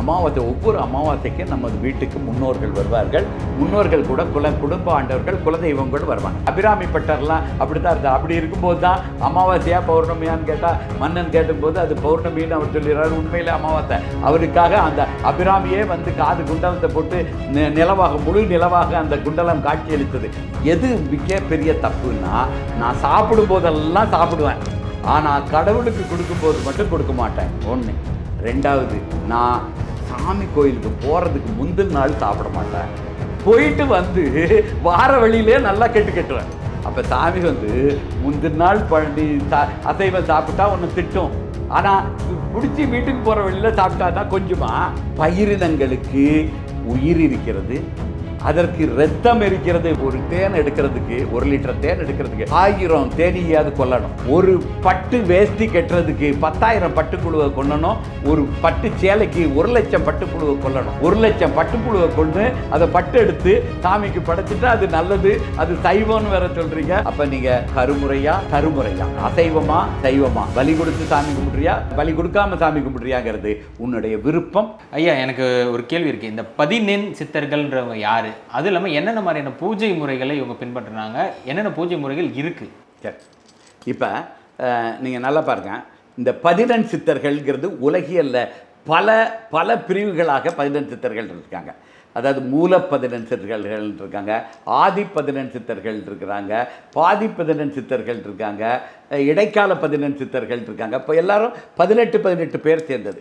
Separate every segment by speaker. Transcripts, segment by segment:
Speaker 1: அமாவாசை ஒவ்வொரு அமாவாசைக்கும் நமது வீட்டுக்கு முன்னோர்கள் வருவார்கள். முன்னோர்கள் கூட குல குடும்ப ஆண்டவர்கள் குலதெய்வம் கூட வருவாங்க. அபிராமி பட்டர்லாம் அப்படி தான் இருந்தால் அப்படி இருக்கும்போது தான் அமாவாசையா பௌர்ணமியான்னு கேட்டால் மன்னன் கேட்டும்போது அது பௌர்ணமின்னு அவர் சொல்லிடுறாரு. உண்மையிலே அமாவாசை. அவருக்காக அந்த அபிராமியே வந்து காது குண்டலத்தை போட்டு நிலவாக முழு நிலவாக அந்த குண்டலம் காட்சியளித்தது எது மிக பெரிய தப்புன்னா நான் சாப்பிடும் போதெல்லாம் சாப்பிடுவேன். ஆனால் கடவுளுக்கு கொடுக்கும்போது மட்டும் கொடுக்க மாட்டேன். ஒன்று ரெண்டாவது நான் சாமி கோயிலுக்கு போகிறதுக்கு முந்தின நாள் சாப்பிட மாட்டேன். போயிட்டு வந்து வார வழியிலே நல்லா கெட்டு கட்டுவேன். அப்போ சாமி வந்து முந்தின நாள் பழனி சா அசைவம் சாப்பிட்டா ஒன்று திட்டும். ஆனால் பிடிச்சி வீட்டுக்கு போகிற வழியில் சாப்பிட்டா தான் கொஞ்சமாக பயிரினங்களுக்கு உயிர் இருக்கிறது. அதற்கு ரத்தம் இருக்கிறது ஒரு தேன் எடுக்கிறதுக்கு ஒரு லிட்டர் தேன் எடுக்கிறதுக்கு ஆயிரம் தேனியாவது கொல்லணும். ஒரு பட்டு வேஷ்டி கட்டுறதுக்கு பத்தாயிரம் பட்டுக்குழுவை கொல்லணும். ஒரு பட்டு சேலைக்கு ஒரு லட்சம் பட்டுக்குழுவை கொல்லணும். ஒரு லட்சம் பட்டுக்குழுவை கொண்டு அதை பட்டு எடுத்து சாமிக்கு படைச்சிட்டா அது நல்லது. அது சைவம்னு வேற சொல்றீங்க. அப்ப நீங்க கருமுறையா கருமுறையா அசைவமா சைவமா? பலி கொடுத்து சாமி கும்பிடுறியா? பலி கொடுக்காம சாமி கும்பிடுறியாங்கிறது உன்னுடைய விருப்பம்.
Speaker 2: ஐயா எனக்கு ஒரு கேள்வி இருக்கு. இந்த பதினெண் சித்தர்கள்ன்றவங்க யாரு? அது இல்லாமல் என்னென்ன மாதிரியான பூஜை முறைகளை இவங்க பின்பற்றுறாங்க என்னென்ன பூஜை முறைகள் இருக்குது
Speaker 1: சரி. இப்போ நீங்கள் நல்லா பாருங்க. இந்த பதினெண் சித்தர்கள்ங்கிறது உலகியல்ல பல பல பிரிவுகளாக பதினெண் சித்தர்கள் இருக்காங்க. அதாவது மூல பதினெண் சித்தர்கள் இருக்காங்க ஆதி பதினெண் சித்தர்கள் இருக்கிறாங்க பாதி பதினெண் சித்தர்கள் இருக்காங்க இடைக்கால பதினெண் சித்தர்கள் இருக்காங்க. இப்போ எல்லாரும் பதினெட்டு பதினெட்டு பேர் சேர்ந்தது.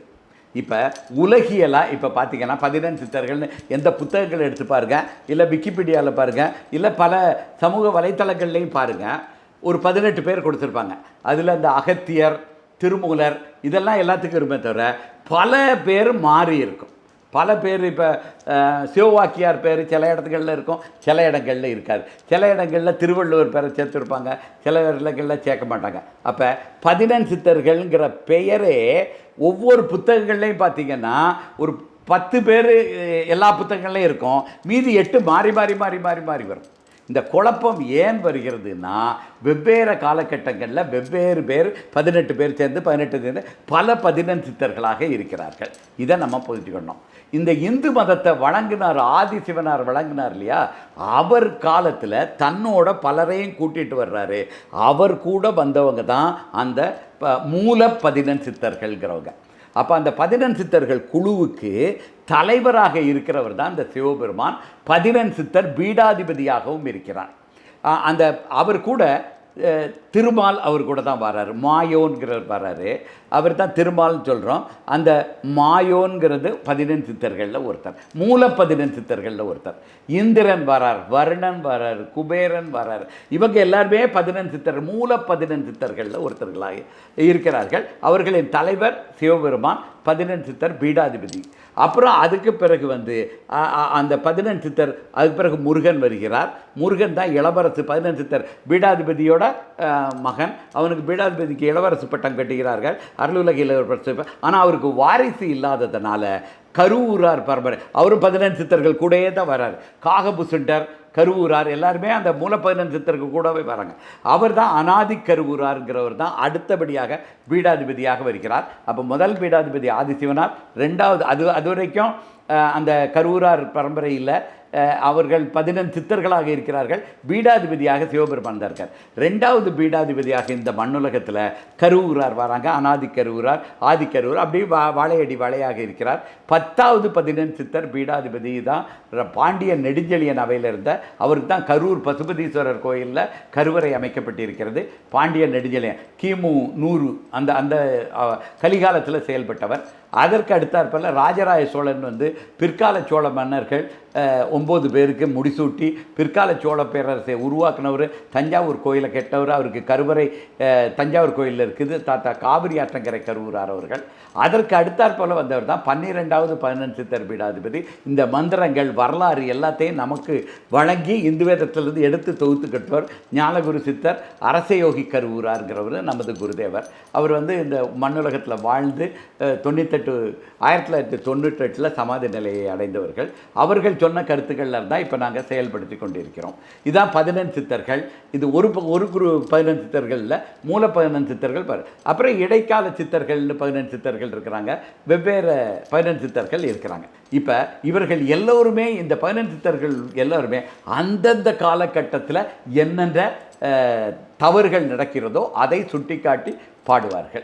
Speaker 1: இப்போ உலகியலாக இப்போ பார்த்தீங்கன்னா பதினெண் சித்தர்கள்னு எந்த புத்தகங்களை எடுத்து பாருங்கள் இல்லை விக்கிபீடியாவில் பாருங்கள் இல்லை பல சமூக வலைத்தளங்கள்லையும் பாருங்கள் ஒரு பதினெட்டு பேர் கொடுத்துருப்பாங்க. அதில் இந்த அகத்தியர் திருமூலர் இதெல்லாம் எல்லாத்துக்கும் இருமே தவிர பல பேர் மாறி இருக்கும். பல பேர் இப்போ சிவவாக்கியார் பேர் சில இடத்துகளில் இருக்கும் சில இடங்களில் இருக்காது. சில இடங்களில் திருவள்ளுவர் பேரை சேர்த்துருப்பாங்க சில இடங்களில் சேர்க்க மாட்டாங்க. அப்போ பதினெண் சித்தர்கள்ங்கிற பெயரே ஒவ்வொரு புத்தகங்கள்லையும் பார்த்தீங்கன்னா ஒரு பத்து பேர் எல்லா புத்தகங்கள்லையும் இருக்கும். மீதி எட்டு மாறி மாறி மாறி மாறி மாறி வரும். இந்த குழப்பம் ஏன் வருகிறதுனா வெவ்வேறு காலகட்டங்களில் வெவ்வேறு பேர் பதினெட்டு பேர் சேர்ந்து பதினெட்டு சேர்ந்து பல பதினெண் சித்தர்களாக இருக்கிறார்கள். இதை நம்ம புரிஞ்சுக்கணும். இந்த இந்து மதத்தை வழங்கினார் ஆதி சிவனார் வழங்கினார் இல்லையா? அவர் காலத்தில் தன்னோட பலரையும் கூட்டிகிட்டு வர்றாரு. அவர் கூட வந்தவங்க தான் அந்த ப- மூல பதினெண் சித்தர்கள்ங்கிறவங்க. அப்போ அந்த பதினெண் சித்தர்கள் குழுவுக்கு தலைவராக இருக்கிறவர் தான் இந்த சிவபெருமான். பதினெண் சித்தர் பீடாதிபதியாகவும் இருக்கிறார். அந்த அவர் கூட திருமால் அவர் கூட தான் வராரு. மாயோன்கிறவர் வராரு. அவர் தான் திருமால்னு சொல்கிறோம் அந்த மாயோன்கிறது பதினெண் சித்தர்களில் ஒருத்தர். மூல பதினெண் சித்தர்களில் ஒருத்தர். இந்திரன் வரார் வருணன் வரார் குபேரன் வரார். இவங்க எல்லாருமே பதினெண் சித்தர் மூல பதினெண் சித்தர்களில் ஒருத்தர்களாக இருக்கிறார்கள். அவர்களின் தலைவர் சிவபெருமான் பதினெண் சித்தர் பீடாதிபதி. அப்புறம் அதுக்கு பிறகு வந்து அந்த பதினெண் சித்தர் அதுக்கு பிறகு முருகன் வருகிறார். முருகன் தான் இளவரசு. பதினெண் சித்தர் பீடாதிபதியோட மகன் அவனுக்கு பீடாதிபதிக்கு இளவரசு பட்டம் கட்டுகிறார்கள் அருளுலக இளவரசு ஆனால் அவருக்கு வாரிசு இல்லாததுனால கருவூரார் பரம்பரை. அவரும் பதினெண் சித்தர்கள் கூடயே தான் வர்றார். காகபுசுண்டர் கருவூரார் எல்லாருமே அந்த மூல பதினெண் சித்தருக்கு கூடவே வராங்க. அவர் தான் அனாதி கருவூரார்ங்கிறவர் தான் அடுத்தபடியாக பீடாதிபதியாக வருகிறார். அப்போ முதல் பீடாதிபதி ஆதிசிவனார் ரெண்டாவது அது அது வரைக்கும் அந்த கருவூரார் பரம்பரையில் அவர்கள் பதினெண் சித்தர்களாக இருக்கிறார்கள். பீடாதிபதியாக சிவபெருமான் தான் இருக்கார். ரெண்டாவது பீடாதிபதியாக இந்த மண்ணுலகத்தில் கருவூரார் வராங்க. அனாதி கருவூரார் ஆதி கருவூர் அப்படியே வா வாழையடி வாழையாக இருக்கிறார். பத்தாவது பதினெண் சித்தர் பீடாதிபதி தான். பாண்டிய நெடுஞ்செழியன் அவையில் இருந்த அவருக்கு தான் கரூர் பசுபதீஸ்வரர் கோயிலில் கருவறை அமைக்கப்பட்டிருக்கிறது. பாண்டிய நெடுஞ்செழியன் கிமு நூறு அந்த அந்த கலிகாலத்தில் செயல்பட்டவர். அதற்கு அடுத்தாற்போல் ராஜராஜ சோழன் வந்து பிற்கால சோழ மன்னர்கள் ஒம்பது பேருக்கு முடிசூட்டி பிற்கால சோழ பேரரசை உருவாக்குனவர் தஞ்சாவூர் கோயிலை கெட்டவர் அவருக்கு கருவறை தஞ்சாவூர் கோயிலில் இருக்குது. தாத்தா காவிரி ஆற்றங்கரை கருவூரார் அவர்கள். அதற்கு அடுத்தாற்போல் வந்தவர் தான் பன்னிரெண்டாவது பதினெண் சித்தர் பீடாதிபதி. இந்த மந்திரங்கள் வரலாறு எல்லாத்தையும் நமக்கு வழங்கி இந்து வேதத்திலிருந்து எடுத்து தொகுத்து கட்டுவர் ஞானகுரு சித்தர் அரசயோகி கருவூராருங்கிறவர் நமது குருதேவர். அவர் வந்து இந்த மண்ணுலகத்தில் வாழ்ந்து தொண்ணூத்தெட்டு தொண்ணூத்தெட்டு ஆயிரத்தி தொள்ளாயிரத்தி தொண்ணூற்றெட்டில் சமாதி நிலையை அடைந்தவர்கள். அவர்கள் சொன்ன கருத்துக்களில் தான் இப்போ நாங்கள் செயல்படுத்தி கொண்டிருக்கிறோம். இதான் பதினெண் சித்தர்கள். இது ஒரு ப- ஒரு குரு பதினெண் சித்தர்களில் மூல பதினெண் சித்தர்கள் பாரு. அப்புறம் இடைக்கால சித்தர்கள்னு பதினெண் சித்தர்கள் இருக்கிறாங்க. வெவ்வேறு பதினெண் சித்தர்கள் இருக்கிறாங்க. இப்போ இவர்கள் எல்லோருமே இந்த பதினெண் சித்தர்கள் எல்லோருமே அந்தந்த காலகட்டத்தில் என்னென்ன தவறுகள் நடக்கிறதோ அதை சுட்டிக்காட்டி பாடுவார்கள்.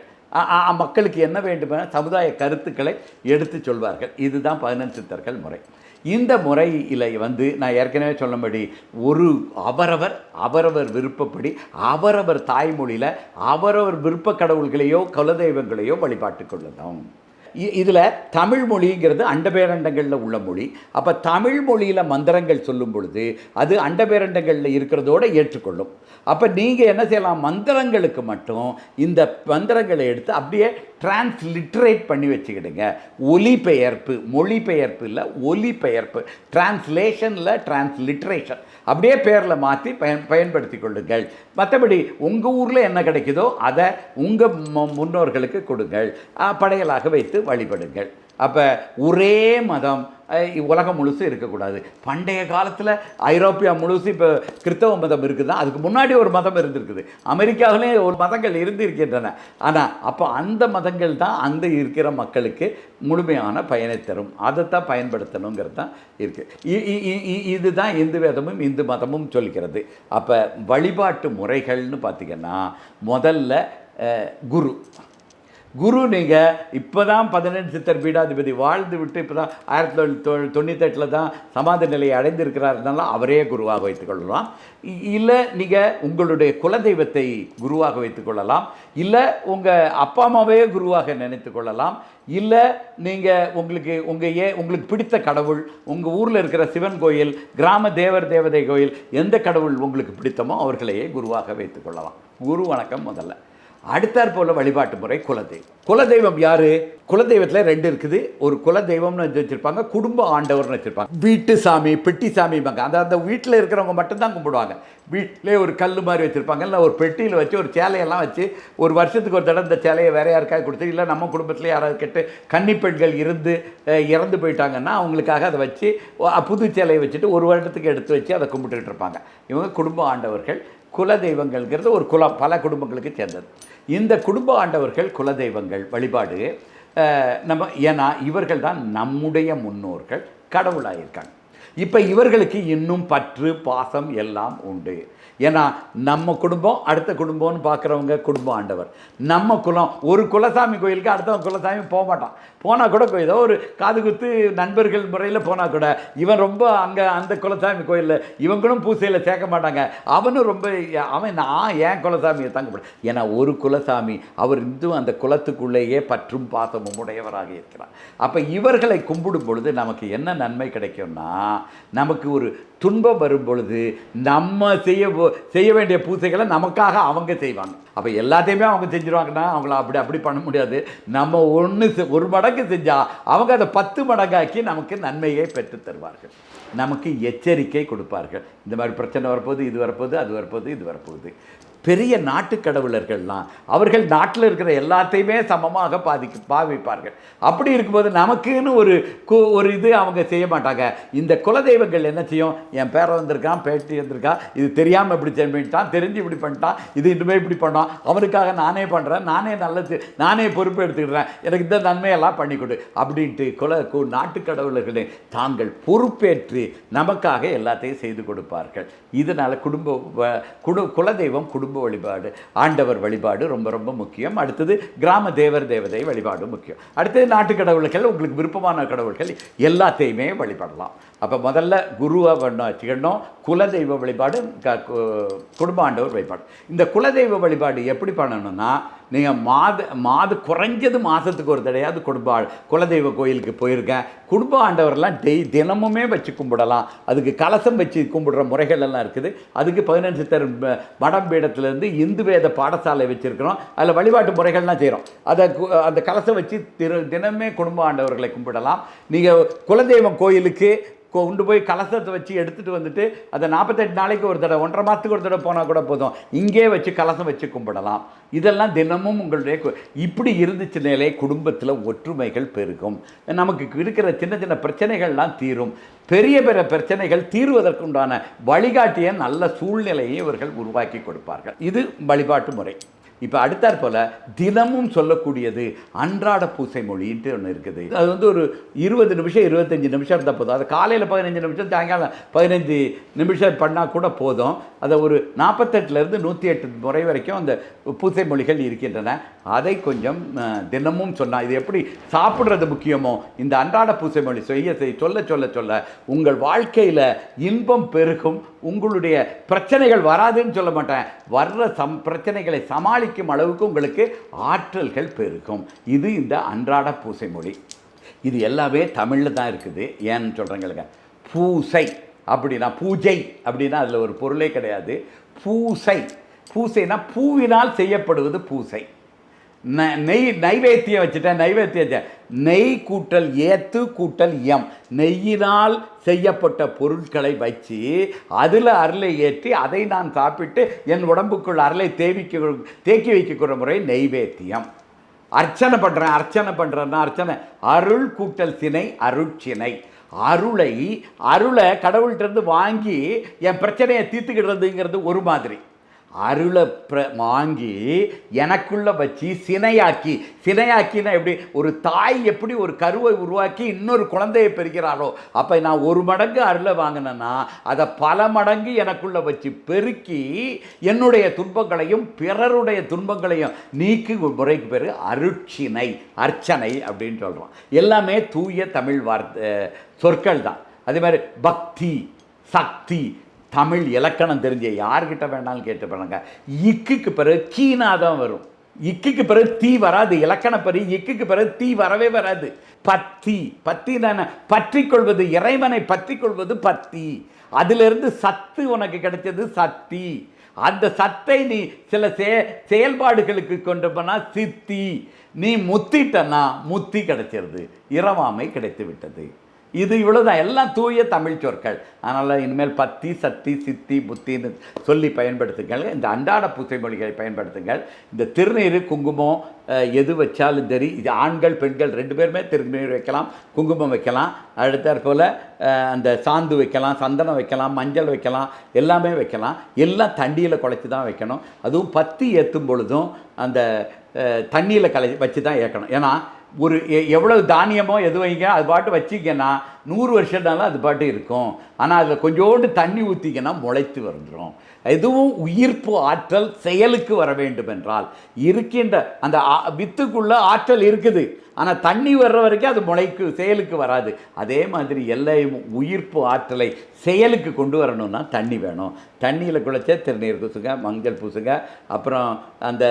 Speaker 1: மக்களுக்கு என்ன வேண்டுமென சமுதாய கருத்துக்களை எடுத்து சொல்வார்கள். இதுதான் பதினெண் சித்தர்கள் முறை. இந்த முறையில் வந்து நான் ஏற்கனவே சொன்னபடி ஒரு அவரவர் அவரவர் விருப்பப்படி அவரவர் தாய்மொழியில் அவரவர் விருப்ப கடவுள்களையோ குலதெய்வங்களையோ வழிபாட்டு கொள்ளலாம் இதில் தமிழ் மொழிங்கிறது அண்டபேரண்டங்களில் உள்ள மொழி. அப்போ தமிழ் மொழியில் மந்திரங்கள் சொல்லும் பொழுது அது அண்டபேரண்டங்களில் இருக்கிறதோட ஏற்றுக்கொள்ளும். அப்போ நீங்கள் என்ன செய்யலாம்? மந்திரங்களுக்கு மட்டும் இந்த மந்திரங்களை எடுத்து அப்படியே டிரான்ஸ்லிட்ரேட் பண்ணி வச்சுக்கிடுங்க. ஒலிபெயர்ப்பு மொழிபெயர்ப்பு இல்லை ஒலிபெயர்ப்பு. டிரான்ஸ்லேஷனில் டிரான்ஸ்லிட்ரேஷன் அப்படியே பேரில் மாற்றி பயன் பயன்படுத்தி கொள்ளுங்கள் மற்றபடி உங்கள் ஊரில் என்ன கிடைக்குதோ அதை உங்கள் முன்னோர்களுக்கு கொடுங்கள். படைகளாக படையலாக வைத்து வழிபடுங்கள். அப்போ ஒரே மதம் உலகம் முழுசும் இருக்கக்கூடாது. பண்டைய காலத்தில் ஐரோப்பியா முழுசு இப்போ கிறிஸ்தவ மதம் இருக்குது? அதுக்கு முன்னாடி ஒரு மதம் இருந்திருக்குது. அமெரிக்காவிலே ஒரு மதங்கள் இருந்து இருக்கின்றன ஆனால் அப்போ அந்த மதங்கள் தான் அந்த இருக்கிற மக்களுக்கு முழுமையான பயனை தரும். அதைத்தான் பயன்படுத்தணுங்கிறது தான் இருக்குது இதுதான் இந்து வேதமும் இந்து மதமும் சொல்கிறது. அப்போ வழிபாட்டு முறைகள்னு பார்த்திங்கன்னா முதல்ல குரு. குரு நீங்கள் இப்போ தான் பதினெட்டு சித்தர் பீடாதிபதி வாழ்ந்து விட்டு இப்போ தான் ஆயிரத்தி தொள்ளாயிரத்தி தொண்ணூத்தெட்டில் தான் சமாதி நிலையை அடைந்திருக்கிறாருனால அவரே குருவாக வைத்துக்கொள்ளலாம் இ- இல்லை நீங்கள் உங்களுடைய குலதெய்வத்தை குருவாக வைத்துக்கொள்ளலாம் இல்லை உங்கள் அப்பா அம்மாவே குருவாக நினைத்து கொள்ளலாம். இல்லை நீங்கள் உங்களுக்கு உங்கள் ஏ உங்களுக்கு பிடித்த கடவுள் உங்கள் ஊரில் இருக்கிற சிவன் கோயில் கிராம தேவர் தேவதை கோயில் எந்த கடவுள் உங்களுக்கு பிடித்தமோ அவர்களையே குருவாக வைத்துக்கொள்ளலாம் குரு வணக்கம் முதல்ல. அடுத்தார் போல வழிபாட்டு முறை குலதெய்வம். குலதெய்வம் யாரு? குலதெய்வத்தில் ரெண்டு இருக்குது. ஒரு குலதெய்வம்னு வச்சுருப்பாங்க குடும்ப ஆண்டவர்னு வச்சுருப்பாங்க. வீட்டு சாமி பெட்டி சாமிம்பாங்க. அந்த அந்த வீட்டில் இருக்கிறவங்க மட்டும்தான் கும்பிடுவாங்க. வீட்டிலே ஒரு கல் மாதிரி வச்சுருப்பாங்க. இல்லை ஒரு பெட்டியில் வச்சு ஒரு சேலையெல்லாம் வச்சு ஒரு வருஷத்துக்கு ஒரு தடவை இந்த சேலையை வேற யாருக்காவது கொடுத்து இல்லை நம்ம குடும்பத்தில் யாராவது கெட்டு கன்னி பெண்கள் இருந்து இறந்து போயிட்டாங்கன்னா அவங்களுக்காக அதை வச்சு புது சேலையை வச்சுட்டு ஒரு வருடத்துக்கு எடுத்து வச்சு அதை கும்பிட்டுக்கிட்டு இருப்பாங்க. இவங்க குடும்ப ஆண்டவர்கள். குலதெய்வங்கள்ங்கிறது ஒரு குலம் பல குடும்பங்களுக்கு சேர்ந்தது. இந்த குடும்ப ஆண்டவர்கள் குலதெய்வங்கள் வழிபாடு நம்ம ஏன்னா இவர்கள் தான் நம்முடைய முன்னோர்கள் கடவுளாக இருக்காங்க இப்போ இவர்களுக்கு இன்னும் பற்று பாசம் எல்லாம் உண்டு. ஏன்னா நம்ம குடும்பம் அடுத்த குடும்பம்னு பார்க்குறவங்க குடும்பம் ஆண்டவர். நம்ம குலம் ஒரு குலசாமி கோயிலுக்கு அடுத்தவன் குலசாமி போக மாட்டான். போனால் கூட ஏதோ ஒரு காது குத்து நண்பர்கள் முறையில் போனால் கூட இவன் ரொம்ப அங்கே அந்த குலசாமி கோயிலில் இவங்களும் பூசையில் சேர்க்க மாட்டாங்க. அவனும் ரொம்ப அவன் நான் ஏன் குலசாமியை தங்கப்பட ஏன்னா ஒரு குலசாமி அவர் இந்து அந்த குலத்துக்குள்ளேயே பற்றும் பாசமும் உடையவராக இருக்கிறார். அப்போ இவர்களை கும்பிடும் பொழுது நமக்கு என்ன நன்மை கிடைக்கும்னா நமக்கு ஒரு துன்பம் வரும் பொழுது நம்ம செய்ய செய்ய வேண்டிய பூசைகளை நமக்காக அவங்க செய்வாங்க. அப்போ எல்லாத்தையுமே அவங்க செஞ்சுருவாங்கன்னா அவங்கள அப்படி அப்படி பண்ண முடியாது. நம்ம ஒன்று ஒரு மடங்கு செஞ்சால் அவங்க அதை பத்து மடங்காக்கி நமக்கு நன்மையை பெற்று தருவார்கள். நமக்கு எச்சரிக்கை கொடுப்பார்கள். இந்த மாதிரி பிரச்சனை வரப்போகுது இது வரப்போகுது அது வரப்போகுது இது வரப்போகுது. பெரிய நாட்டு கடவுளர்கள்லாம் அவர்கள் நாட்டில் இருக்கிற எல்லாத்தையுமே சமமாக பாதிக்கு பாவிப்பார்கள். அப்படி இருக்கும்போது நமக்குன்னு ஒரு கு- ஒரு இது அவங்க செய்ய மாட்டாங்க. இந்த குலதெய்வங்கள் என்ன செய்யும்? என் பேரை வந்திருக்கான் பேட்டி வந்திருக்கான் இது தெரியாமல் இப்படி பண்ணிட்டான் தெரிஞ்சு இப்படி பண்ணிட்டான் இது இனிமேல் இப்படி பண்ணான் அவனுக்காக நானே பண்ணுறேன் நானே நல்லது நானே பொறுப்பு எடுத்துக்கிறேன் எனக்கு இந்த நன்மையெல்லாம் பண்ணி கொடு அப்படின்ட்டு குல கு- நாட்டு கடவுளர்களே தாங்கள் பொறுப்பேற்று நமக்காக எல்லாத்தையும் செய்து கொடுப்பார்கள். இதனால் குடும்ப வ- குடு குலதெய்வம் குடும்ப குடும்ப வழிபாடு ஆண்டவர் வழிபாடு ரொம்ப ரொம்ப முக்கியம். அடுத்தது கிராம தேவர் தேவதை வழிபாடு முக்கியம். அடுத்தது நாட்டு கடவுள்கள் உங்களுக்கு விருப்பமான கடவுள்கள் எல்லாத்தையுமே வழிபடலாம். அப்போ முதல்ல குருவை பண்ண வச்சுக்கணும் குலதெய்வ வழிபாடு குடும்ப ஆண்டவர் வழிபாடு. இந்த குலதெய்வ வழிபாடு எப்படி பண்ணணும்னா நீங்கள் மாத மாத குறைஞ்சது மாதத்துக்கு ஒரு தடையாவது குடும்ப குலதெய்வ கோயிலுக்கு போயிருக்கேன். குடும்ப ஆண்டவர்லாம் டெய் தினமுமே வச்சு கும்பிடலாம். அதுக்கு கலசம் வச்சு கும்பிடுற முறைகள் எல்லாம் இருக்குது. அதுக்கு பதினஞ்சு தர் வடம்பீடத்துலேருந்து இந்து வேத பாடசாலை வச்சுருக்கிறோம். அதில் வழிபாட்டு முறைகள்லாம் செய்கிறோம். அதை அந்த கலசம் வச்சு திரு தினமே குடும்ப ஆண்டவர்களை கும்பிடலாம். நீங்கள் குலதெய்வம் கோயிலுக்கு கொண்டு போய் கலசத்தை வச்சு எடுத்துகிட்டு வந்துட்டு அதை நாற்பத்தெட்டு நாளைக்கு ஒரு தடவை ஒன்றரை மாதத்துக்கு ஒரு தடவை போனால் கூட போதும். இங்கே வச்சு கலசம் வச்சு கும்பிடலாம். இதெல்லாம் தினமும் உங்களுடைய இப்படி இப்படி இருந்துச்சுனாலே குடும்பத்தில் ஒற்றுமைகள் பெருகும். நமக்கு இருக்கிற சின்ன சின்ன பிரச்சனைகள்லாம் தீரும். பெரிய பெரிய பிரச்சனைகள் தீர்வதற்குண்டான வழிகாட்டிய நல்ல சூழ்நிலையை இவர்கள் உருவாக்கி கொடுப்பார்கள். இது வழிபாட்டு முறை. இப்போ அடுத்தாற் போல் தினமும் சொல்லக்கூடியது அன்றாட பூசை மொழின்ட்டு ஒன்று இருக்குது. அது வந்து ஒரு இருபது நிமிஷம் இருபத்தஞ்சி நிமிஷம் இருந்தால் போதும். அது காலையில் பதினஞ்சு நிமிஷம் சாயங்காலம் பதினஞ்சு நிமிஷம் பண்ணால் கூட போதும். அதை ஒரு நாற்பத்தெட்டுலேருந்து நூற்றி எட்டு முறை வரைக்கும் அந்த பூசை மொழிகள் இருக்கின்றன. அதை கொஞ்சம் தினமும் சொன்னால் இது எப்படி சாப்பிட்றது முக்கியமோ இந்த அன்றாட பூசை மொழி செய்ய செய் சொல்ல சொல்ல சொல்ல உங்கள் வாழ்க்கையில் இன்பம் பெருகும் உங்களுடைய பிரச்சனைகள் வராதுன்னு சொல்ல மாட்டேன். வர்ற சம் பிரச்சனைகளை சமாளிக்கும் அளவுக்கு உங்களுக்கு ஆற்றல்கள் பெருகும். இது இந்த அன்றாட பூசை மொழி. இது எல்லாமே தமிழில் தான் இருக்குது. ஏன்னு சொல்கிறேங்களுக்கு பூசை அப்படின்னா பூஜை அப்படின்னா அதில் ஒரு பொருளே கிடையாது. பூசை. பூசைனா பூவினால் செய்யப்படுவது பூசை. நெய் நைவேத்தியம் வச்சுட்டேன் நைவேத்தியம் வச்சேன். நெய் கூட்டல் ஏத்து கூட்டல் எம். நெய்யினால் செய்யப்பட்ட பொருட்களை வச்சு அதில் அருளை ஏற்றி அதை நான் சாப்பிட்டு என் உடம்புக்குள் அருளை தேவிக்க தேக்கி வைக்கக்கூடிய முறை நெய்வேத்தியம் அர்ச்சனை பண்ணுறேன் அர்ச்சனை பண்ணுறேன்னா அர்ச்சனை. அருள் கூட்டல் சினை அருட்சினை. அருளை அருளை கடவுள்கிட்டருந்து வாங்கி என் பிரச்சனையை தீர்த்துக்கிடுறதுங்கிறது ஒரு மாதிரி. அருளை பிர வாங்கி எனக்குள்ளே வச்சு சினையாக்கி சினையாக்கினா எப்படி? ஒரு தாய் எப்படி ஒரு கருவை உருவாக்கி இன்னொரு குழந்தையை பெறுகிறாரோ அப்போ நான் ஒரு மடங்கு அருளை வாங்கினேன்னா அதை பல மடங்கு எனக்குள்ளே வச்சு பெருக்கி என்னுடைய துன்பங்களையும் பிறருடைய துன்பங்களையும் நீக்கி ஒரு முறைக்கு பேர் அருட்சினை அர்ச்சனை அப்படின்னு சொல்கிறோம் எல்லாமே தூய தமிழ் வார்த்தை சொற்கள் தான். அதே மாதிரி பக்தி சக்தி தமிழ் இலக்கணம் தெரிஞ்ச யார்கிட்ட வேணாலும் கேட்டு பாருங்க. இக்குக்கு பிறகு கீனா தான் வரும். இக்குக்கு பிறகு தீ வராது இலக்கணப்படி இக்குக்கு பிறகு தீ வரவே வராது. பத்தி பத்தி தானே? பற்றி கொள்வது இறைவனை பற்றி கொள்வது பத்தி. அதிலிருந்து சத்து உனக்கு கிடைச்சது சத்தி. அந்த சத்தை நீ சில செ செயல்பாடுகளுக்கு கொண்டு போனால் சித்தி. நீ முத்திட்டனா முத்தி கிடைச்சிருது. இரவாமை கிடைத்து விட்டது. இது இவ்வளோதான் எல்லாம் தூய தமிழ் சொற்கள். அதனால் இனிமேல் பத்தி சத்தி சித்தி புத்தின்னு சொல்லி பயன்படுத்துங்கள். இந்த அன்றாட பூசை மொழிகளை பயன்படுத்துங்கள். இந்த திருநீர் குங்குமம் எது வச்சாலும் சரி இது ஆண்கள் பெண்கள் ரெண்டு பேருமே திருநீர் வைக்கலாம் குங்குமம் வைக்கலாம். அடுத்தாற் போல் அந்த சாந்து வைக்கலாம் சந்தனம் வைக்கலாம் மஞ்சள் வைக்கலாம் எல்லாமே வைக்கலாம். எல்லாம் தண்ணியில் குழைச்சி தான் வைக்கணும். அதுவும் பத்தி ஏற்றும் பொழுதும் அந்த தண்ணியில் கலை வச்சு தான் ஏற்கணும் ஏன்னா ஒரு எ- எவ்வளவு தானியமோ எது வைங்க அது பாட்டு வச்சிங்கன்னா நூறு வருஷம்னாலும் அது பாட்டு இருக்கும். ஆனால் அதில் கொஞ்சோண்டு தண்ணி ஊற்றிங்கன்னா முளைத்து வந்துடும் எதுவும் உயிர்ப்பு ஆற்றல் செயலுக்கு வர வேண்டும் என்றால் இருக்கின்ற அந்த ஆ- ஆற்றல் இருக்குது. ஆனால் தண்ணி வர்ற வரைக்கும் அது முளைக்கு செயலுக்கு வராது. அதே மாதிரி எல்லையும் உயிர்ப்பு ஆற்றலை செயலுக்கு கொண்டு வரணும்னா தண்ணி வேணும். தண்ணியில் குளிச்சா திருநீர் பூசுங்க மஞ்சள் பூசுங்க அப்புறம் அந்த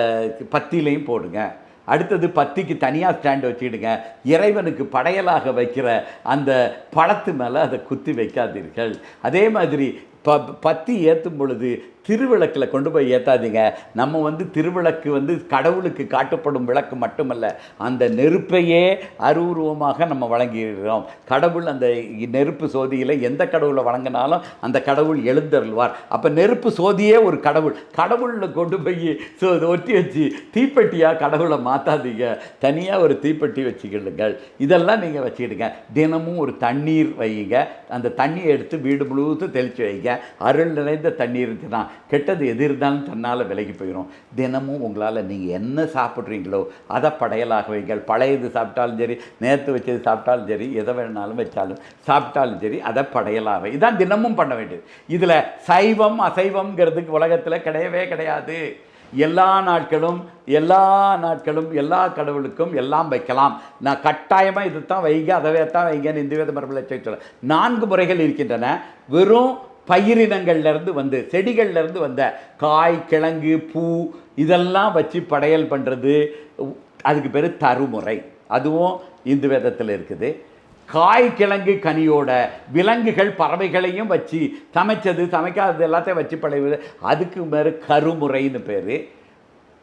Speaker 1: பத்திலையும் போடுங்க. அடுத்தது பத்திக்கு தனியாக ஸ்டாண்ட் வச்சுக்கிடுங்க. இறைவனுக்கு படையலாக வைக்கிற அந்த பழத்து மேலே அதை குத்தி வைக்காதீர்கள். அதே மாதிரி ப பத்தி ஏற்றும் பொழுது திருவிளக்கில் கொண்டு போய் ஏற்றாதீங்க நம்ம வந்து திருவிளக்கு வந்து கடவுளுக்கு காட்டப்படும் விளக்கு மட்டுமல்ல அந்த நெருப்பையே அருவுருவமாக நம்ம வழங்கிடுறோம் கடவுள் அந்த நெருப்பு சோதியில் எந்த கடவுளை வழங்கினாலும் அந்த கடவுள் எழுந்தருள்வார். அப்போ நெருப்பு சோதியே ஒரு கடவுள். கடவுளில் கொண்டு போய் சோ ஒட்டி வச்சு தீப்பெட்டியாக கடவுளை மாற்றாதீங்க தனியாக ஒரு தீப்பெட்டி வச்சுக்கிடுங்கள். இதெல்லாம் நீங்கள் வச்சுக்கிடுங்க. தினமும் ஒரு தண்ணீர் வையுங்க. அந்த தண்ணியை எடுத்து வீடு முழுவதும் தெளித்து வைங்க. அருள் நிறைந்த தண்ணீர் இருந்துச்சுன்னா கெட்டது எது இருந்தாலும் தன்னால் விலகி போயிடும் தினமும் உங்களால் நீங்கள் என்ன சாப்பிட்றீங்களோ அதை படையலாக வைங்கள். பழையது சாப்பிட்டாலும் சரி நேற்று வச்சது சாப்பிட்டாலும் சரி எதை வேணாலும் வச்சாலும் சாப்பிட்டாலும் சரி அதை படையலாக இதான் தினமும் பண்ண வேண்டியது. இதில் சைவம் அசைவம்ங்கிறதுக்கு உலகத்தில் கிடையவே கிடையாது. எல்லா நாட்களும் எல்லா நாட்களும் எல்லா கடவுளுக்கும் எல்லாம் வைக்கலாம். நான் கட்டாயமாக இது தான் வைங்க அதை தான் வைங்கன்னு இந்து வேத மரபில் சொல்ல. நான்கு முறைகள் இருக்கின்றன. வெறும் பயிரினங்கள்லேருந்து வந்து செடிகள்லேருந்து வந்த காய் கிழங்கு பூ இதெல்லாம் வச்சு படையல் பண்ணுறது அதுக்கு பேர் தருமுறை அதுவும் இந்து வேதத்தில் இருக்குது. காய் கிழங்கு கனியோட விலங்குகள் பறவைகளையும் வச்சு சமைச்சது சமைக்காதது எல்லாத்தையும் வச்சு படைவது அதுக்கு பேர் கருமுறைன்னு பேர்.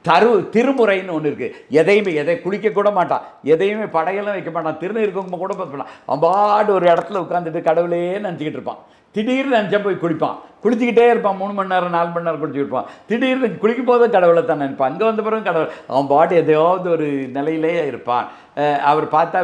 Speaker 1: தரு திருமுறைன்னு ஒன்று இருக்குது எதையுமே எதை குளிக்க கூட மாட்டான். எதையுமே படையெல்லாம் வைக்க மாட்டான். திருநீர் குங்குமம் கூட பார்த்து மாட்டான். அவன் பாடு ஒரு இடத்துல உட்காந்துட்டு கடவுளே நினச்சிக்கிட்டு இருப்பான். திடீர்னு நினச்சா போய் குளிப்பான். குளிச்சுக்கிட்டே இருப்பான். மூணு மணி நேரம் நாலு மணி நேரம் குளிச்சுருப்பான் திடீர்னு குளிக்கும் போதும் கடவுளை தான் நினைப்பான். அங்கே வந்த பிறகு கடவுள் அவன் பாட்டு எதையாவது ஒரு நிலையிலேயே இருப்பான். அவர் பார்த்தா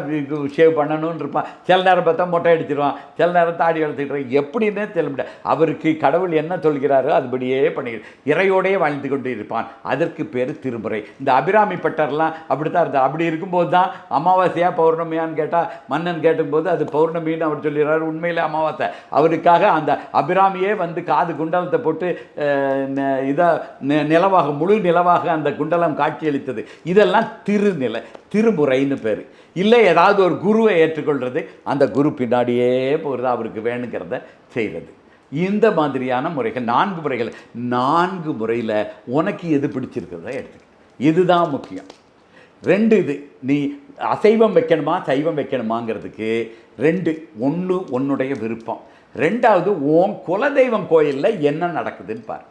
Speaker 1: ஷேவ் பண்ணணும்னு இருப்பான். சில நேரம் பார்த்தா மொட்டை அடிச்சிருவான். சில நேரம் தாடி வளர்த்துக்கிட்டு எப்படின்னே தெரிய முடியாது அவருக்கு கடவுள் என்ன சொல்கிறாரோ அதுபடியே பண்ணி இறையோடையே வாழ்ந்து கொண்டு இருப்பான். அதற்கு பேர் திருமுறை. இந்த அபிராமி பட்டர்லாம் அப்படி தான் இருந்தார் அப்படி இருக்கும்போது தான் அமாவாசையா பௌர்ணமியான்னு கேட்டால் மன்னன் கேட்டும்போது அது பௌர்ணமின்னு அவர் சொல்லிடுறார். உண்மையில் அமாவாசை. அவருக்காக அந்த அபிராமியே வந்து காது குண்டலத்தை போட்டு இதை நிலவாக முழு நிலவாக அந்த குண்டலம் காட்சியளித்தது. இதெல்லாம் திருநிலை. திருமுறைன்னு பேர். இல்லை ஏதாவது ஒரு குருவை ஏற்றுக்கொள்கிறது அந்த குரு பின்னாடியே போகிறது அவருக்கு வேணுங்கிறத செய்கிறது இந்த மாதிரியான முறைகள் நான்கு முறைகள். நான்கு முறையில் உனக்கு எது பிடிச்சிருக்கிறத எடுத்துக்க. இதுதான் முக்கியம். ரெண்டு இது நீ அசைவம் வைக்கணுமா சைவம் வைக்கணுமாங்கிறதுக்கு ரெண்டு ஒன்று உன்னுடைய விருப்பம். ரெண்டாவது உன் குலதெய்வம் கோயிலில் என்ன நடக்குதுன்னு பாரு.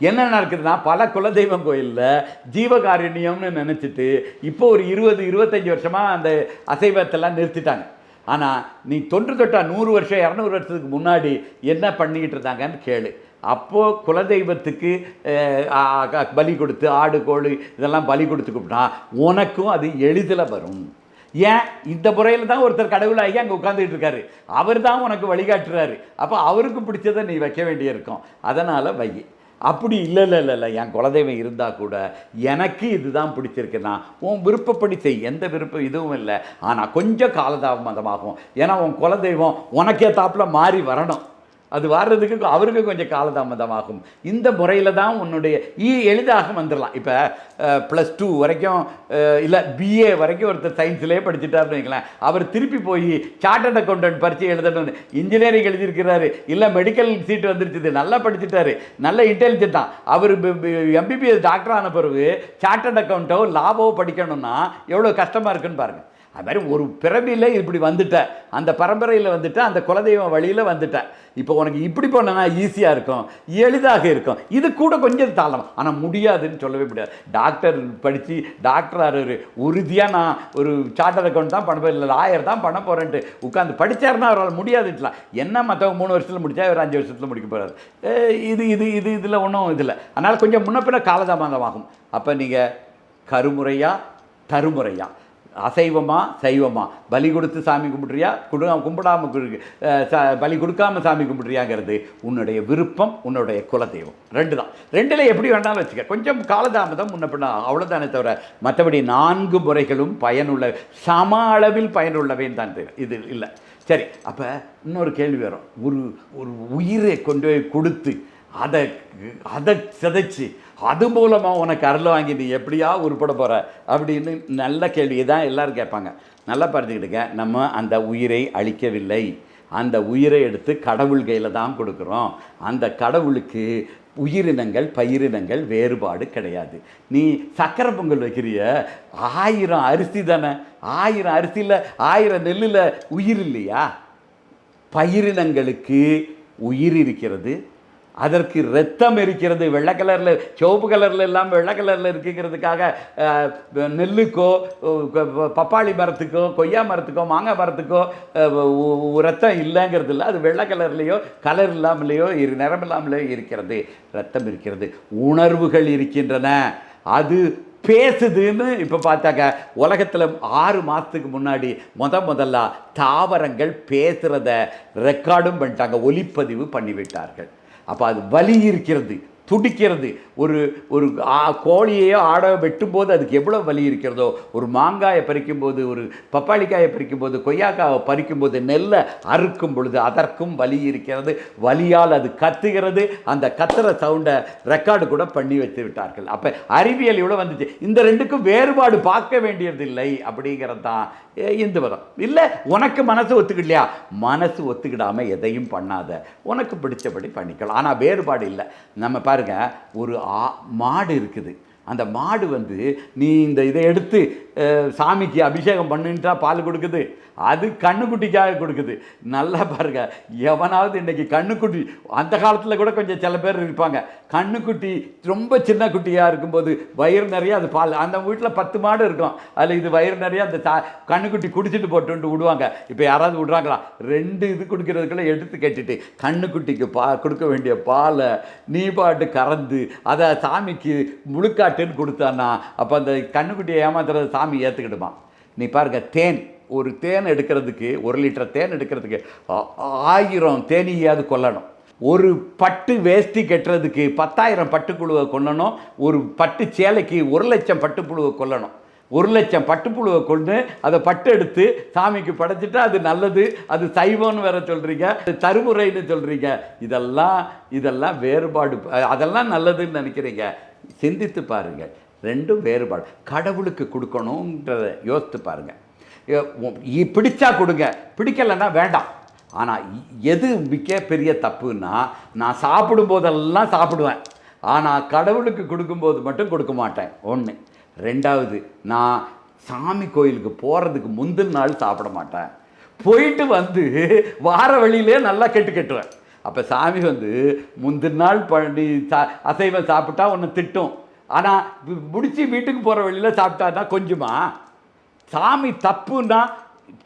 Speaker 1: என்ன நடக்குதுன்னா பல குலதெய்வம் கோயிலில் ஜீவகாருண்யம்னு நினச்சிட்டு இப்போ ஒரு இருபது இருபத்தஞ்சி வருஷமாக அந்த அசைவத்தெல்லாம் நிறுத்திட்டாங்க. ஆனால் நீ தொன்று தொட்டா நூறு வருஷம் இரநூறு வருஷத்துக்கு முன்னாடி என்ன பண்ணிக்கிட்டு இருந்தாங்கன்னு கேளு. அப்போது குலதெய்வத்துக்கு பலி கொடுத்து ஆடு கோழி இதெல்லாம் பலி கொடுத்து கூப்பிட்டா உனக்கும் அது எளிதில் வரும். ஏன்? இந்த முறையில் தான் ஒருத்தர் கடவுளாகி அங்கே உட்காந்துட்டு இருக்காரு. அவர் தான் உனக்கு வழிகாட்டுறாரு. அப்போ அவருக்கு பிடிச்சதை நீ வைக்க வேண்டியிருக்கும். அதனால் வை அப்படி இல்லை இல்லை இல்லை இல்லை. என் குலதெய்வம் இருந்தால் கூட எனக்கு இதுதான் பிடிச்சிருக்குன்னா உன் விருப்பப்படி செய். எந்த விருப்பம் இதுவும் இல்லை. ஆனால் கொஞ்சம் காலதாமதமாகும். ஏன்னா உன் குலதெய்வம் உனக்கே தாப்பில் மாறி வரணும். அது வர்றதுக்கு அவருக்கு கொஞ்சம் காலதாமதமாகும். இந்த முறையில் தான் உன்னுடைய ஈ எளிதாக வந்துடலாம் இப்போ ப்ளஸ் டூ வரைக்கும் இல்லை பிஏ வரைக்கும் ஒருத்தர் சயின்ஸ்லேயே படிச்சுட்டாருன்னு வைங்களேன். அவர் திருப்பி போய் சார்ட்டர்ட் அக்கௌண்டன்ட் பரிச்சை எழுதணும்னு இன்ஜினியரிங் எழுதியிருக்கிறாரு. இல்லை மெடிக்கல் சீட் வந்துருச்சுது. நல்லா படிச்சுட்டாரு. நல்ல இன்டெலிஜென்ட் தான். அவர் எம்பிபிஎஸ் டாக்டர் ஆன பிறகு சார்ட்டர்ட் அக்கௌண்ட்டோ லாபோ படிக்கணும்னா எவ்வளோ கஷ்டமாக இருக்குன்னு பாருங்கள் அது மாதிரி ஒரு பிறவியில் இப்படி வந்துட்ட. அந்த பரம்பரையில் வந்துட்ட அந்த குலதெய்வம் வழியில் வந்துட்ட. இப்போ உனக்கு இப்படி பண்ணனா ஈஸியாக இருக்கும் எளிதாக இருக்கும். இது கூட கொஞ்சம் தாளம் ஆனால் முடியாதுன்னு சொல்லவே முடியாது. டாக்டர் படித்து டாக்டர் ஆறு உறுதியாக நான் ஒரு சார்ட்டர் அக்கௌண்ட் தான் பண்ண போகிறேன் இல்லை லாயர் தான் பண்ண போகிறேன்ட்டு உட்காந்து படித்தாருன்னா அவரால் முடியாதுட்டலாம் என்ன மற்றவங்க மூணு வருஷத்தில் முடித்தா ஒரு அஞ்சு வருஷத்தில் முடிக்க போகிறாரு இது இது இது இதில் ஒன்றும் இதில். அதனால் கொஞ்சம் முன்ன பின்ன காலதாமதமாகும் அப்போ நீங்கள் கருமுறையாக தருமுறையாக அசைவமா சைவமா? பலி கொடுத்து சாமி கும்பிட்றியா? குடு கும்பிடாம ச- பலி கொடுக்காம சாமி கும்பிட்றியாங்கிறது உன்னுடைய விருப்பம் உன்னுடைய குலதெய்வம். ரெண்டு தான். ரெண்டில் எப்படி வேணாலும் வச்சுக்க. கொஞ்சம் காலதாமதம் முன்ன பின்ன அவ்வளோதானே தவிர மற்றபடி நான்கு முறைகளும் பயனுள்ள சம அளவில் பயனுள்ளவைன்னு தான் தெரியும் இது இல்லை. சரி அப்போ இன்னொரு கேள்வி வரும். ஒரு ஒரு உயிரை கொண்டு போய் கொடுத்து அதை அதை சிதைச்சு அது மூலமாக உனக்கு அருள் வாங்கி நீ எப்படியா உருப்பட போகிற அப்படின்னு நல்ல கேள்வி தான் எல்லோரும் கேட்பாங்க. நல்லா பார்த்துக்கிட்டுங்க நம்ம அந்த உயிரை அழிக்கவில்லை. அந்த உயிரை எடுத்து கடவுள் கையில் தான் கொடுக்குறோம். அந்த கடவுளுக்கு உயிரினங்கள் பயிரினங்கள் வேறுபாடு கிடையாது. நீ சக்கரை பொங்கல் வைக்கிறிய? ஆயிரம் அரிசி தானே? ஆயிரம் அரிசியில் ஆயிரம் நெல்லில் உயிர் இல்லையா? பயிரினங்களுக்கு உயிர் இருக்கிறது அதற்கு ரத்தம் இருக்கிறது. வெள்ளை கலரில் சிவப்பு கலரில் இல்லாமல் வெள்ளை கலரில் இருக்குங்கிறதுக்காக நெல்லுக்கோ பப்பாளி மரத்துக்கோ கொய்யா மரத்துக்கோ மாங்காய் மரத்துக்கோ ரத்தம் இல்லைங்கிறது இல்லை. அது வெள்ளை கலர்லேயோ கலர் இல்லாமலேயோ இரு நிறம் இல்லாமலேயோ இருக்கிறது. ரத்தம் இருக்கிறது. உணர்வுகள் இருக்கின்றன. அது பேசுதுன்னு இப்போ பார்த்தாக்க உலகத்தில் ஆறு மாதத்துக்கு முன்னாடி முத முதல்ல தாவரங்கள் பேசுகிறத ரெக்கார்டும் பண்ணிட்டாங்க. ஒலிப்பதிவு பண்ணிவிட்டார்கள். அப்போ அது வலி இருக்கிறது துடிக்கிறது. ஒரு ஒரு கோழியையோ ஆடோ வெட்டும்போது அதுக்கு எவ்வளோ வலி இருக்கிறதோ ஒரு மாங்காயை பறிக்கும்போது ஒரு பப்பாளிக்காயை பறிக்கும்போது கொய்யாக்காயை பறிக்கும்போது நெல்லை அறுக்கும் பொழுது அதற்கும் வலி இருக்கிறது. வலியால் அது கத்துகிறது. அந்த கத்துற சவுண்டை ரெக்கார்டு கூட பண்ணி வைத்து விட்டார்கள். அப்போ அறிவியல் இவ்வளோ வந்துச்சு. இந்த ரெண்டுக்கும் வேறுபாடு பார்க்க வேண்டியதில்லை அப்படிங்கிறது தான் இந்து மதம். இல்லை உனக்கு மனசு ஒத்துக்கலையா மனசு ஒத்துக்கிடாமல் எதையும் பண்ணாத. உனக்கு பிடிச்சபடி பண்ணிக்கலாம். ஆனால் வேறுபாடு இல்லை. நம்ம பாருங்க ஒரு ஆ மாடு இருக்குது. அந்த மாடு வந்து நீ இந்த இதை எடுத்து சாமிக்கு அபிஷேகம் பண்ணுன்றா பால் கொடுக்குது. அது கண்ணுக்குட்டிக்காக கொடுக்குது. நல்லா பாருங்க. எவனாவது இன்னைக்கு கண்ணுக்குட்டி அந்த காலத்தில் கூட கொஞ்சம் சில பேர் இருப்பாங்க. கண்ணுக்குட்டி ரொம்ப சின்ன குட்டியாக இருக்கும்போது வயிறு நிறைய அது பால் அந்த வீட்டில் பத்து மாடு இருக்கும். அதில் இது வயிறு நிறைய அந்த தா கண்ணுக்குட்டி குடிச்சிட்டு போட்டுன்ட்டு விடுவாங்க. இப்போ யாராவது விடுறாங்களா? ரெண்டு இது கொடுக்கறதுக்குள்ள எடுத்து கட்டிட்டு கண்ணுக்குட்டிக்கு பா கொடுக்க வேண்டிய பாலை நீ பாட்டு கறந்து அதை சாமிக்கு முழுக்காட்டுன்னு கொடுத்தானா அப்போ அந்த கண்ணுக்குட்டியை ஏமாத்துறது சாமி ஏற்றுக்கிடுமா நீ பாருங்க தேன். ஒரு தேன் எடுக்கிறதுக்கு ஒரு லிட்டர் தேன் எடுக்கிறதுக்கு ஆயிரம் தேனியாவது கொல்லணும். ஒரு பட்டு வேஷ்டி கட்டுறதுக்கு பத்தாயிரம் பட்டுப்புழுவை கொல்லணும். ஒரு பட்டு சேலைக்கு ஒரு லட்சம் பட்டுப்புழுவை கொல்லணும். ஒரு லட்சம் பட்டுப்புழுவை கொண்டு அதை பட்டு எடுத்து சாமிக்கு படைச்சிட்டா அது நல்லது. அது சைவம்னு வேற சொல்கிறீங்க அது தருமுறைன்னு சொல்கிறீங்க இதெல்லாம் இதெல்லாம் வேறுபாடு. அதெல்லாம் நல்லதுன்னு நினைக்கிறீங்க. சிந்தித்து பாருங்கள் ரெண்டும் வேறுபாடு. கடவுளுக்கு கொடுக்கணுன்றத யோசித்து பாருங்கள் பிடிச்சா கொடுங்க. பிடிக்கலைன்னா வேண்டாம். ஆனால் எது மிக்க பெரிய தப்புன்னா நான் சாப்பிடும் போதெல்லாம் சாப்பிடுவேன். ஆனால் கடவுளுக்கு கொடுக்கும்போது மட்டும் கொடுக்க மாட்டேன். ஒன்று ரெண்டாவது நான் சாமி கோயிலுக்கு போகிறதுக்கு முந்தின நாள் சாப்பிட மாட்டேன். போயிட்டு வந்து வார வழியிலே நல்லா கெட்டு கெட்டுவேன். அப்போ சாமி வந்து முந்தின நாள் பண்ணி சா அசைவம் சாப்பிட்டா ஒன்று திட்டும். ஆனால் முடித்து வீட்டுக்கு போகிற வழியில் சாப்பிட்டான்னா கொஞ்சமாக சாமி தப்புன்னா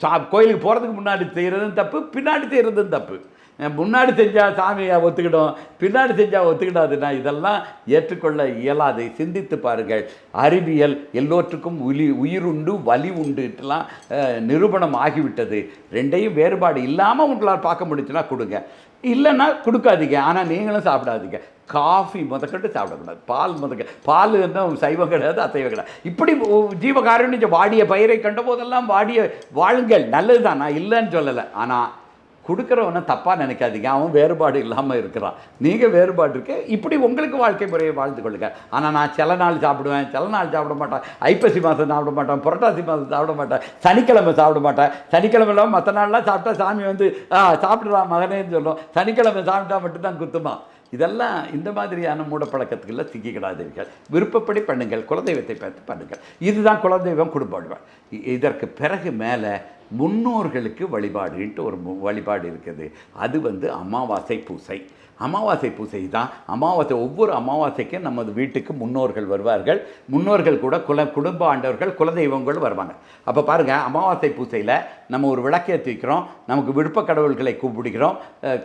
Speaker 1: சா கோயிலுக்கு போகிறதுக்கு முன்னாடி செய்கிறதும் தப்பு பின்னாடி செய்கிறதும் தப்பு. முன்னாடி செஞ்சால் சாமியை ஒத்துக்கிடும் பின்னாடி செஞ்சால் ஒத்துக்கிடாதுன்னா இதெல்லாம் ஏற்றுக்கொள்ள இயலாது. சிந்தித்து பாருங்கள். அறிவியல் எல்லோற்றுக்கும் உலி உயிருண்டு வலி உண்டுலாம் நிரூபணம் ஆகிவிட்டது. ரெண்டையும் வேறுபாடு இல்லாமல் உங்களால் பார்க்க முடிஞ்சுன்னா கொடுங்க. இல்லைன்னா கொடுக்காதீங்க. ஆனால் நீங்களும் சாப்பிடாதீங்க. காஃபி முதக்கட்டு சாப்பிடக்கூடாது. பால் முதக்க பால் என்ன சைவம் கிடையாது அசைவம் கிடையாது. இப்படி ஒ- வாடிய பயிரை கண்ட போதெல்லாம் வாடிய வாழுங்கள். நல்லது தான் நான் இல்லைன்னு சொல்லலை. ஆனால் கொடுக்குறவனை தப்பாக நினைக்காதீங்க. அவன் வேறுபாடு இல்லாமல் இருக்கிறான். நீங்கள் வேறுபாடு இருக்கு. இப்படி உங்களுக்கு வாழ்க்கை முறையை வாழ்ந்து கொள்ளுங்க. ஆனால் நான் சில நாள் சாப்பிடுவேன். சில நாள் சாப்பிட மாட்டேன். ஐப்பசி மாதம் சாப்பிட மாட்டேன். புரட்டாசி மாதம் சாப்பிட மாட்டேன். சனிக்கிழமை சாப்பிட மாட்டேன். சனிக்கிழமை இல்லாமல் மற்ற நாள்லாம் சாப்பிட்டா சாமி வந்து ஆ சாப்பிடுறான் மகனேன்னு சொல்லும். சனிக்கிழமை சாப்பிட்டா மட்டும்தான் குத்துமா? இதெல்லாம் இந்த மாதிரியான மூடப்பழக்கத்துக்குள்ள சிக்கிக்கிடாதீர்கள். விருப்பப்படி பண்ணுங்கள். குலதெய்வத்தை பார்த்து பண்ணுங்கள். இதுதான் குலதெய்வம் குடும்ப இதற்கு பிறகு மேலே முன்னோர்களுக்கு வழிபாடுன்ட்டு ஒரு மு- வழிபாடு இருக்குது. அது வந்து அமாவாசை பூசை. அமாவாசை பூசை தான் அமாவாசை ஒவ்வொரு அமாவாசைக்கும் நமது வீட்டுக்கு முன்னோர்கள் வருவார்கள். முன்னோர்கள் கூட குல குடும்ப ஆண்டவர்கள் குலதெய்வங்கள் வருவாங்க. அப்போ பாருங்கள் அமாவாசை பூசையில் நம்ம ஒரு விளக்கேற்றி வைக்கிறோம் நமக்கு விருப்ப கடவுள்களை கூப்பிடுகிறோம்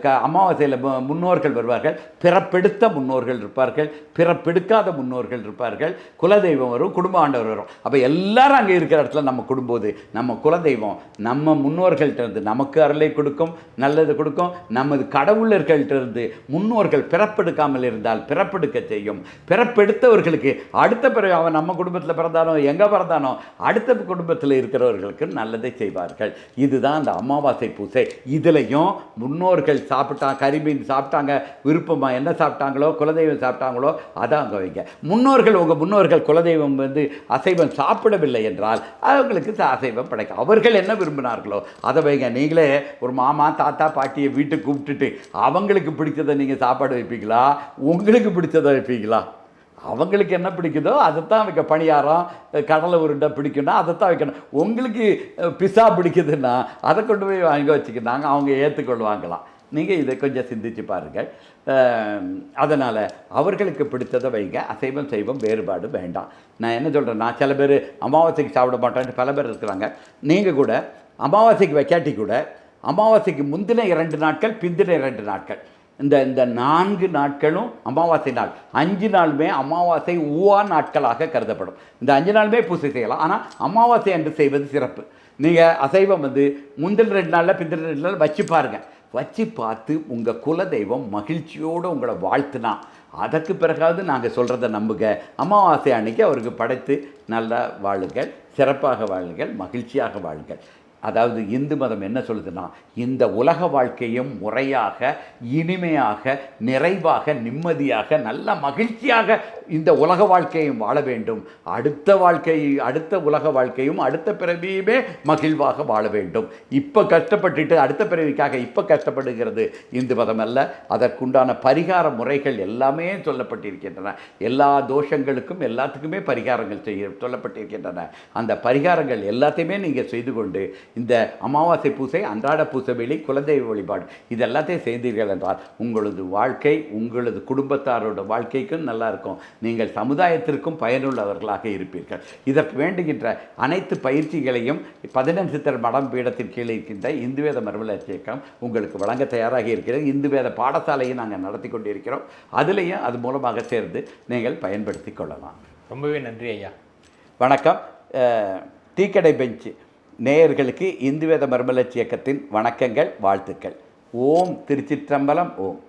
Speaker 1: க அமாவாசையில் முன்னோர்கள் வருவார்கள் பிறப்பெடுத்த முன்னோர்கள் இருப்பார்கள் பிறப்பெடுக்காத முன்னோர்கள் இருப்பார்கள் குலதெய்வம் வரும் குடும்ப ஆண்டவர் வரும். அப்போ எல்லாரும் அங்கே இருக்கிற இடத்துல நம்ம குடும்போது நம்ம குலதெய்வம் நம்ம முன்னோர்கள்ட்டிருந்து நமக்கு அருளை கொடுக்கும் நல்லது கொடுக்கும் நமது கடவுளர்கள்ட்டிருந்து முன்னோர்கள் பிறப்பெடுக்காமல் இருந்தால் பிறப்பெடுக்க செய்யும். பிறப்பெடுத்தவர்களுக்கு அடுத்த பிறகு அவன் நம்ம குடும்பத்தில் பிறந்தானோ எங்கே பிறந்தானோ அடுத்த குடும்பத்தில் இருக்கிறவர்களுக்கு நல்லதை செய்வார்கள். இதுதான் அந்த அமாவாசை பூசை. இதுலேயும் முன்னோர்கள் சாப்பிட்டா கறிமீன் சாப்பிட்டாங்க விருப்பமாக என்ன சாப்பிட்டாங்களோ குலதெய்வம் சாப்பிட்டாங்களோ அதை அங்கே வைங்க. முன்னோர்கள் உங்கள் முன்னோர்கள் குலதெய்வம் வந்து அசைவம் சாப்பிடவில்லை என்றால் அவங்களுக்கு அசைவம் படைக்கும். அவர்கள் என்ன விரும்பினார்களோ அதை வைங்க. நீங்களே ஒரு மாமா தாத்தா பாட்டியை வீட்டுக்கு கூப்பிட்டுட்டு அவங்களுக்கு பிடிச்சதை நீங்கள் சாப்பாடு வைப்பீங்களா? உங்களுக்கு பிடிச்சதை வைப்பீங்களா? அவங்களுக்கு என்ன பிடிக்குதோ அதைத்தான் வைக்க பணியாரம் கடலை உருண்டை பிடிக்குன்னா அதைத்தான் வைக்கணும். உங்களுக்கு பிஸா பிடிக்குதுன்னா அதை கொண்டு போய் வாங்கி வச்சுக்கிட்டாங்க அவங்க ஏற்றுக்கொள்வாங்களாம் நீங்கள் இதை கொஞ்சம் சிந்திச்சு பாருங்கள். அதனால் அவர்களுக்கு பிடித்ததை வைங்க. அசைவம் செய்வம் வேறுபாடு வேண்டாம். நான் என்ன சொல்கிறேன் நான் சில பேர் அமாவாசைக்கு சாப்பிட மாட்டேன்ட்டு பல பேர் இருக்கிறாங்க. நீங்கள் கூட அமாவாசைக்கு வைக்காட்டி கூட அமாவாசைக்கு முந்தின இரண்டு நாட்கள் பிந்தின இரண்டு நாட்கள். இந்த இந்த நான்கு நாட்களும் அமாவாசை நாள். அஞ்சு நாளுமே அமாவாசை ஊவா நாட்களாக கருதப்படும். இந்த அஞ்சு நாளுமே பூசை செய்யலாம். ஆனால் அமாவாசை அன்று செய்வது சிறப்பு. நீங்கள் அசைவம் வந்து முந்தின ரெண்டு நாளில் பிந்தின ரெண்டு நாள் வச்சு பாருங்கள் வச்சு பார்த்து உங்கள் குலதெய்வம் மகிழ்ச்சியோடு உங்களை வாழ்த்துனா அதற்கு பிறகாவது நாங்கள் சொல்கிறத நம்புங்க அமாவாசை அன்னைக்கு அவருக்கு படைத்து நல்லா வாழுங்கள் சிறப்பாக வாழுங்கள் மகிழ்ச்சியாக வாழுங்கள். அதாவது இந்து மதம் என்ன சொல்லுதுன்னா இந்த உலக வாழ்க்கையும் முறையாக இனிமையாக நிறைவாக நிம்மதியாக நல்ல மகிழ்ச்சியாக இந்த உலக வாழ்க்கையும் வாழ வேண்டும். அடுத்த வாழ்க்கை அடுத்த உலக வாழ்க்கையும் அடுத்த பிறவியுமே மகிழ்வாக வாழ வேண்டும். இப்போ கஷ்டப்பட்டுட்டு அடுத்த பிறவிக்காக இப்போ கஷ்டப்படுகிறது இந்து மதம் அல்ல. அதற்குண்டான பரிகார முறைகள் எல்லாமே சொல்லப்பட்டிருக்கின்றன. எல்லா தோஷங்களுக்கும் எல்லாத்துக்குமே பரிகாரங்கள் செய்ய சொல்லப்பட்டிருக்கின்றன. அந்த பரிகாரங்கள் எல்லாத்தையுமே நீங்கள் செய்து கொண்டு இந்த அமாவாசை பூசை அன்றாட பூசை வேலை குலதெய்வ வழிபாடு இது எல்லாத்தையும் செய்தீர்கள் என்றால் உங்களது வாழ்க்கை உங்களது குடும்பத்தாரோட வாழ்க்கைக்கும் நல்லா இருக்கும். நீங்கள் சமுதாயத்திற்கும் பயனுள்ளவர்களாக இருப்பீர்கள். இதற்கு வேண்டுகின்ற அனைத்து பயிற்சிகளையும் பதினெண் சித்தர் மடம் பீடத்தின் கீழே இருக்கின்ற இந்து வேத மறுமலர்ச்சி இயக்கம் உங்களுக்கு வழங்க தயாராக இருக்கிறது. இந்து வேத பாடசாலையை நாங்கள் நடத்தி கொண்டிருக்கிறோம். அதுலேயும் அது மூலமாக சேர்ந்து நீங்கள் பயன்படுத்தி கொள்ளலாம்.
Speaker 2: ரொம்பவே நன்றி ஐயா.
Speaker 1: வணக்கம். அஹ், டீக்கடை பெஞ்சு. நேயர்களுக்கு இந்து வேத இயக்கத்தின் வணக்கங்கள் வாழ்த்துக்கள். ஓம் திருச்சிற்றம்பலம் ஓம்.